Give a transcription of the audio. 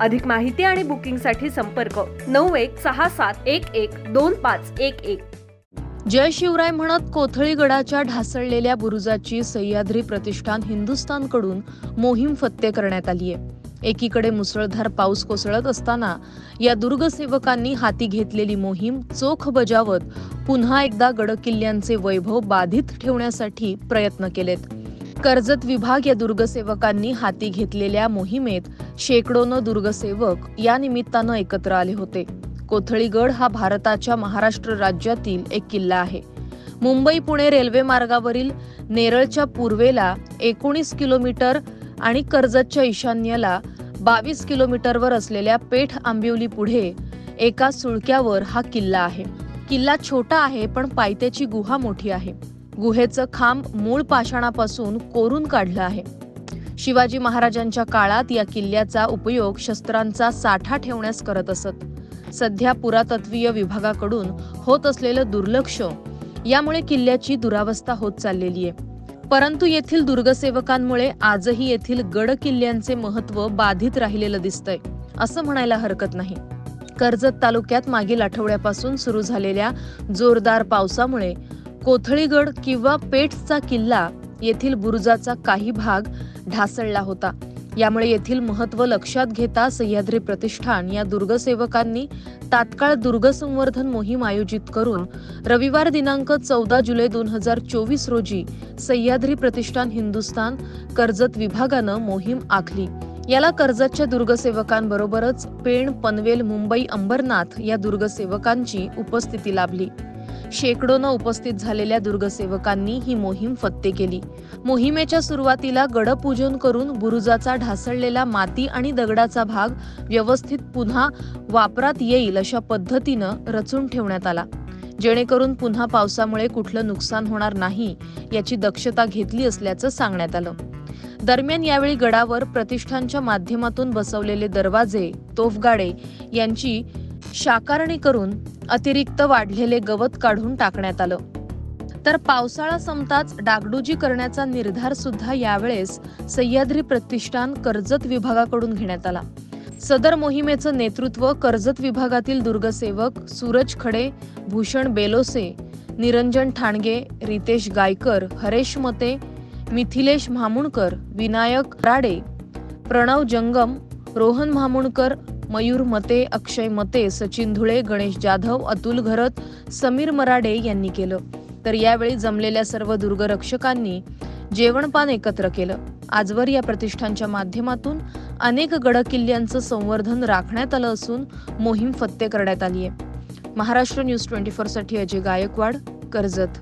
अधिक माहिती आणि बुकिंगसाठी संपर्क नऊ एक सहा सात एक एक दोन पाच एक एक. जय शिवराय म्हणत कोथळी गडाच्या ढासळलेल्या बुरुजाची सह्याद्री प्रतिष्ठान हिंदुस्थानकडून मोहीम फत्ते करण्यात आली आहे एकीकडे मुसळधार पाऊस कोसळत असताना या दुर्गसेवकांनी हाती घेतलेली मोहीम चोख बजावत पुन्हा एकदा गडकिल्ल्यांचे वैभव बाधित ठेवण्यासाठी प्रयत्न केलेत. कर्जत विभाग या दुर्गसेवकांनी हाती घेतलेल्या मोहिमेत शेकडोनं दुर्गसेवक या निमित्तानं एकत्र आले होते. कोथळीगड हा भारताच्या महाराष्ट्र राज्यातील एक किल्ला आहे. मुंबई पुणे रेल्वे मार्गावरील नेरळच्या पूर्वेला एकोणीस किलोमीटर आणि कर्जतच्या ईशान्येला बावीस किलोमीटरवर असलेल्या पेठ आंबिवली पुढे एका सुळक्यावर हा किल्ला आहे. किल्ला छोटा आहे पण पायथ्याची गुहा मोठी आहे. गुहेचं खांब मूळ पाषाणापासून कोरून काढलं आहे. शिवाजी महाराजांच्या काळात या किल्ल्याचा उपयोग शस्त्रांचा साठा ठेवण्यास करत असत. सध्या पुरातत्वीय विभागाकडून होत असलेलं दुर्लक्ष यामुळे किल्ल्याची दुरावस्था होत चाललेली आहे. परंतु येथील दुर्गसेवकांमुळे आजही येथील गड किल्ल्यांचे महत्त्व बाधित राहिलेलं दिसतंय असं म्हणायला हरकत नाही. कर्जत तालुक्यात मागील आठवड्यापासून सुरू झालेल्या जोरदार पावसामुळे कोथळीगड किंवा पेठचा किल्ला येथील बुरुजाचा काही भाग ढासळला होता. यामुळे येथील महत्त्व लक्षात घेता सह्याद्री प्रतिष्ठान या दुर्गसेवकांनी तात्काळ दुर्ग संवर्धन मोहीम आयोजित करून रविवार दिनांक चौदा जुलै दोन हजार चोवीस रोजी सह्याद्री प्रतिष्ठान हिंदुस्थान कर्जत विभागानं मोहीम आखली. याला कर्जतच्या दुर्गसेवकांबरोबरच पेण पनवेल मुंबई अंबरनाथ या दुर्गसेवकांची उपस्थिती लाभली. शेकडोनं उपस्थित झालेल्या दुर्गसेवकांनी ही मोहीम फत्ते केली. मोहिमेच्या सुरुवातीला गडपूजन करून बुरुजाचा ढासळलेला माती आणि दगडाचा भाग व्यवस्थित पुन्हा वापरात येईल अशा पद्धतीनं रचून ठेवण्यात आला. जेणेकरून पुन्हा पावसामुळे कुठलं नुकसान होणार नाही याची दक्षता घेतली असल्याचं सांगण्यात आलं. दरम्यान यावेळी गडावर प्रतिष्ठानच्या माध्यमातून बसवलेले दरवाजे तोफगाडे यांची शाकारणी करून अतिरिक्त वाढलेले गवत काढून टाकण्यात आलं. तर पावसाळा संपताच डागडुजी करण्याचा निर्धार सुद्धा यावेळेस सह्याद्री प्रतिष्ठान कर्जत विभागाकडून घेण्यात आला. सदर मोहिमेचं नेतृत्व कर्जत विभागातील दुर्गसेवक सूरज खडे भूषण बेलोसे निरंजन ठाणगे रितेश गायकर हरेश मते मिथिलेश म्हामुणकर विनायक राडे प्रणव जंगम रोहन म्हामुणकर मयूर मते अक्षय मते सचिन धुळे गणेश जाधव अतुल घरत समीर मराडे यांनी केलं. तर यावेळी जमलेल्या सर्व दुर्गरक्षकांनी जेवणपान एकत्र केलं. आजवर या प्रतिष्ठानच्या माध्यमातून अनेक गडकिल्ल्यांचं संवर्धन राखण्यात आलं असून मोहीम फत्ते करण्यात आली आहे महाराष्ट्र न्यूज ट्वेंटी साठी अजय गायकवाड कर्जत.